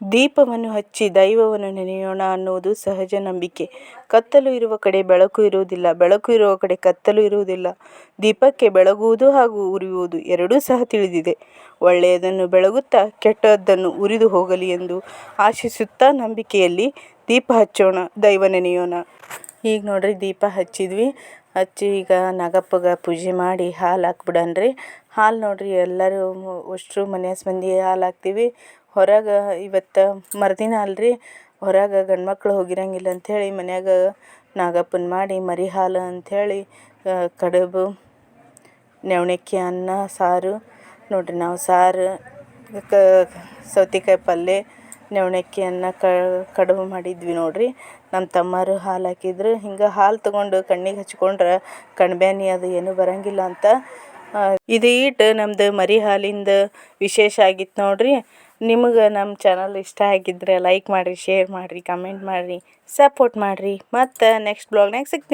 ದೀಪವನ್ನು ಹಚ್ಚಿ ದೈವವನ್ನು ನೆನೆಯೋಣ ಅನ್ನುವುದು ಸಹಜ ನಂಬಿಕೆ. ಕತ್ತಲು ಇರುವ ಕಡೆ ಬೆಳಕು ಇರುವುದಿಲ್ಲ, ಬೆಳಕು ಇರುವ ಕಡೆ ಕತ್ತಲು ಇರುವುದಿಲ್ಲ. ದೀಪಕ್ಕೆ ಬೆಳಗುವುದು ಹಾಗೂ ಉರಿಯುವುದು ಎರಡೂ ಸಹ ತಿಳಿದಿದೆ. ಒಳ್ಳೆಯದನ್ನು ಬೆಳಗುತ್ತಾ ಕೆಟ್ಟದ್ದನ್ನು ಉರಿದು ಹೋಗಲಿ ಎಂದು ಆಶಿಸುತ್ತಾ ನಂಬಿಕೆಯಲ್ಲಿ ದೀಪ ಹಚ್ಚೋಣ, ದೈವ ನೆನೆಯೋಣ. ಈಗ ನೋಡ್ರಿ ದೀಪ ಹಚ್ಚಿದ್ವಿ. ಹಚ್ಚಿ ಈಗ ನಾಗಪ್ಪಗೆ ಪೂಜೆ ಮಾಡಿ ಹಾಲು ಹಾಕ್ಬಿಡನ್ರಿ ಹಾಲು ನೋಡಿರಿ ಎಲ್ಲರೂ ಅಷ್ಟ್ರು ಮನ್ಯಾಸ್ ಮಂದಿ ಹಾಲು ಹಾಕ್ತೀವಿ. ಹೊರಗೆ ಇವತ್ತು ಮರುದಿನ ಅಲ್ರಿ. ಹೊರಗೆ ಗಂಡು ಮಕ್ಳು ಹೋಗಿರಂಗಿಲ್ಲ ಅಂಥೇಳಿ ಮನ್ಯಾಗ ನಾಗಪ್ಪನ ಮಾಡಿ ಮರಿ ಹಾಲು ಅಂಥೇಳಿ ಕಡುಬು, ನವಣಕ್ಕಿ, ಅನ್ನ, ಸಾರು. ನೋಡ್ರಿ ನಾವು ಸಾರು, ಕ, ಸೌತೆಕಾಯಿ ಪಲ್ಯ ನವಣಕ್ಕಿ ಅನ್ನ ಕಡುಬು ಮಾಡಿದ್ವಿ ನೋಡಿರಿ. ನಮ್ಮ ತಮ್ಮರು ಹಾಲು ಹಾಕಿದ್ರು. ಹಿಂಗೆ ಹಾಲು ತೊಗೊಂಡು ಕಣ್ಣಿಗೆ ಹಚ್ಕೊಂಡ್ರೆ ಕಣ್ಬ್ಯಾನಿ ಅದು ಏನೂ ಬರಂಗಿಲ್ಲ ಅಂತ. ಇದು ಇಟ್ಟು ನಮ್ದು ಮರಿ ಹಾಲಿಂದ ವಿಶೇಷ ಆಗಿತ್ತು ನೋಡಿರಿ. ನಿಮಗೆ ನಮ್ಮ ಚಾನಲ್ ಇಷ್ಟ ಆಗಿದ್ರೆ ಲೈಕ್ ಮಾಡಿರಿ, ಶೇರ್ ಮಾಡಿರಿ, ಕಮೆಂಟ್ ಮಾಡಿರಿ, ಸಪೋರ್ಟ್ ಮಾಡಿರಿ. ಮತ್ತು ನೆಕ್ಸ್ಟ್ ಬ್ಲಾಗ್ನಾಗ ಸಿಗ್ತೀನಿ.